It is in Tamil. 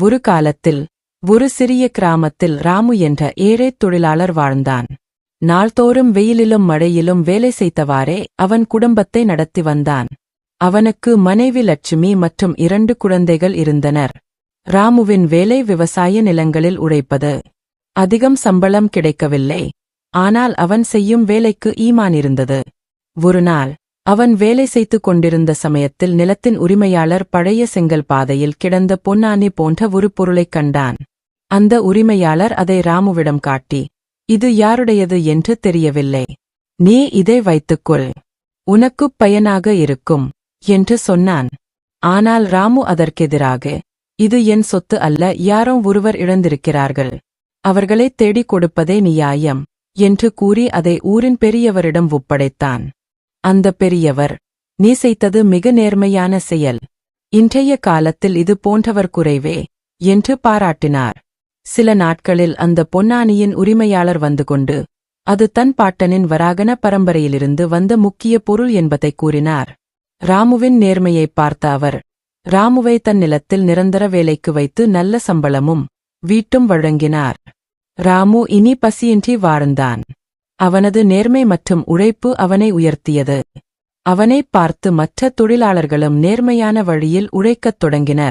ஒரு காலத்தில் ஒரு சிறிய கிராமத்தில் ராமு என்ற ஏழைத் தொழிலாளர் வாழ்ந்தான். நாள்தோறும் வெயிலிலும் மழையிலும் வேலை செய்தவாறே அவன் குடும்பத்தை நடத்தி வந்தான். அவனுக்கு மனைவி லட்சுமி மற்றும் இரண்டு குழந்தைகள் இருந்தனர். ராமுவின் வேலை விவசாய நிலங்களில் உழைப்பது அதிகம் சம்பளம் கிடைக்கவில்லை. ஆனால் அவன் செய்யும் வேலைக்கு ஈமான் இருந்தது ஒருநாள் அவன் வேலை செய்து கொண்டிருந்த சமயத்தில் நிலத்தின் உரிமையாளர் பழைய செங்கல் பாதையில் கிடந்த பொன்னானி போன்ற ஒரு பொருளைக் கண்டான். அந்த உரிமையாளர் அதை ராமுவிடம் காட்டி இது யாருடையது என்று தெரியவில்லை. நீ இதை வைத்துக்கொள் உனக்குப் பயனாக இருக்கும் என்று சொன்னான். ஆனால் ராமு அதற்கெதிராக இது என் சொத்து அல்ல யாரோ ஒருவர் இழந்திருக்கிறார்கள். அவர்களை தேடிக் கொடுப்பதே நியாயம் என்று கூறி அதை ஊரின் பெரியவரிடம் ஒப்படைத்தான். அந்த பெரியவர். நீ செய்தது மிக நேர்மையான செயல். இன்றைய காலத்தில் இது போன்றவர் குறைவே என்று பாராட்டினார். சில நாட்களில் அந்த பொன்னானியின் உரிமையாளர் வந்து கொண்டு அது தன் பாட்டனின் வராகன பரம்பரையிலிருந்து வந்த முக்கிய பொருள் என்பதை கூறினார். ராமுவின் நேர்மையை பார்த்த அவர் ராமுவை தன் நிலத்தில் நிரந்தர வேலைக்கு வைத்து நல்ல சம்பளமும் வீட்டும் வழங்கினார். ராமு இனி பசியின்றி வாழ்ந்தான். அவனது நேர்மை மற்றும் உழைப்பு அவனை உயர்த்தியது. அவனைப் பார்த்து மற்ற தொழிலாளர்களும் நேர்மையான வழியில் உழைக்கத் தொடங்கினர்.